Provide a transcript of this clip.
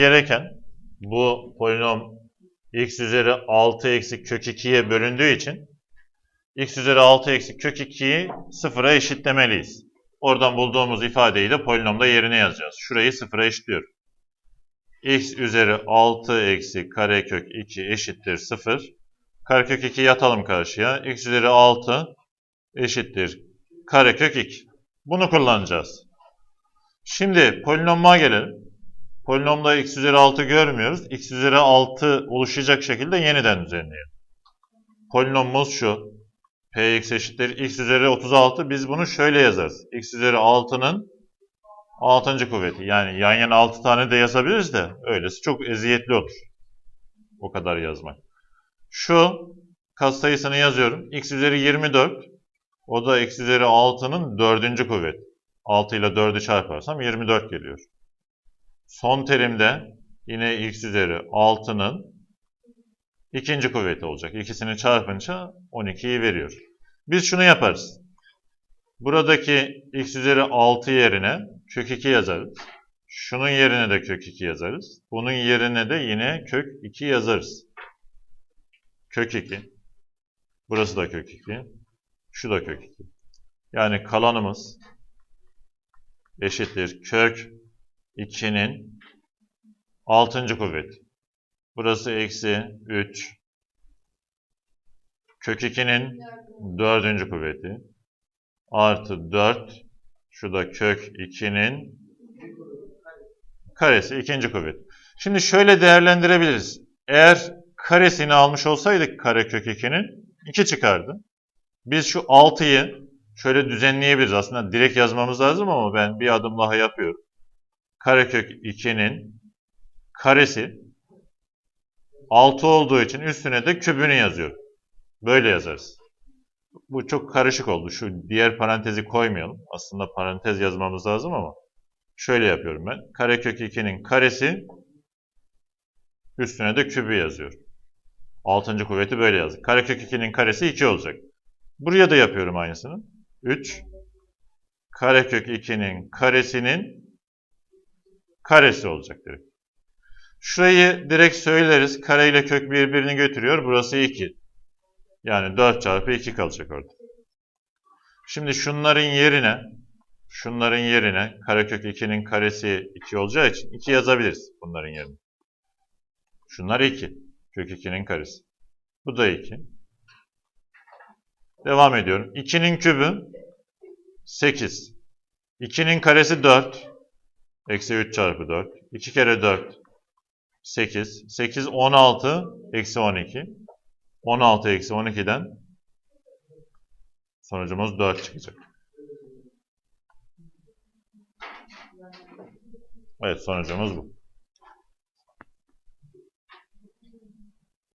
gereken bu polinom x üzeri 6 eksi kök 2'ye bölündüğü için x üzeri 6 eksi kök 2'yi sıfıra eşitlemeliyiz. Oradan bulduğumuz ifadeyi de polinomda yerine yazacağız. Şurayı sıfıra eşitliyorum. x üzeri 6 eksi karekök 2 eşittir 0. Karekök 2 yatalım karşıya. x üzeri 6 eşittir karekök 2. Bunu kullanacağız. Şimdi polinomuma gelelim. Polinomda x üzeri 6 görmüyoruz. x üzeri 6 oluşacak şekilde yeniden düzenleyelim. Polinomumuz şu. px eşittir x üzeri 36. Biz bunu şöyle yazarız. x üzeri 6'nın 6. kuvveti. Yani yan yana 6 tane de yazabiliriz de öylesi çok eziyetli olur. O kadar yazmak. Şu katsayısını yazıyorum. x üzeri 24. O da x üzeri 6'nın 4. kuvveti. 6 ile 4'ü çarparsam 24 geliyor. Son terimde yine x üzeri 6'nın ikinci kuvveti olacak. İkisini çarpınca 12'yi veriyor. Biz şunu yaparız. Buradaki x üzeri 6 yerine kök 2 yazarız. Şunun yerine de kök 2 yazarız. Bunun yerine de yine kök 2 yazarız. Kök 2. Burası da kök 2. Şu da kök 2. Yani kalanımız eşittir kök 2'nin 6. kuvveti. Burası eksi 3. Kök 2'nin 4. kuvveti. Artı 4. Şu da kök 2'nin karesi. ikinci kuvvet. Şimdi şöyle değerlendirebiliriz. Eğer karesini almış olsaydık karekök 2'nin 2 çıkardı. Biz şu 6'yı şöyle düzenleyebiliriz. Aslında direkt yazmamız lazım ama ben bir adım daha yapıyorum. Karekök 2'nin karesi 6 olduğu için üstüne de kübünü yazıyorum. Böyle yazarız. Bu çok karışık oldu. Şu diğer parantezi koymayalım. Aslında parantez yazmamız lazım ama şöyle yapıyorum ben. Karekök 2'nin karesi üstüne de kübü yazıyorum. 6. kuvveti böyle yazdık. Karekök 2'nin karesi 2 olacak. Buraya da yapıyorum aynısını. 3 karekök 2'nin karesinin karesi olacak direkt. Şurayı direkt söyleriz. Kare ile kök birbirini götürüyor. Burası 2. Yani 4 çarpı 2 kalacak orada. Şimdi şunların yerine şunların yerine karekök 2'nin karesi 2 olacağı için 2 yazabiliriz bunların yerine. Şunlar 2. Kök 2'nin karesi. Bu da 2. Devam ediyorum. 2'nin kübü 8. 2'nin karesi 4. Eksi 3 çarpı 4. 2 kere 4. 8. 8, 16. Eksi 12. 16 eksi 12'den sonucumuz 4 çıkacak. Evet sonucumuz bu.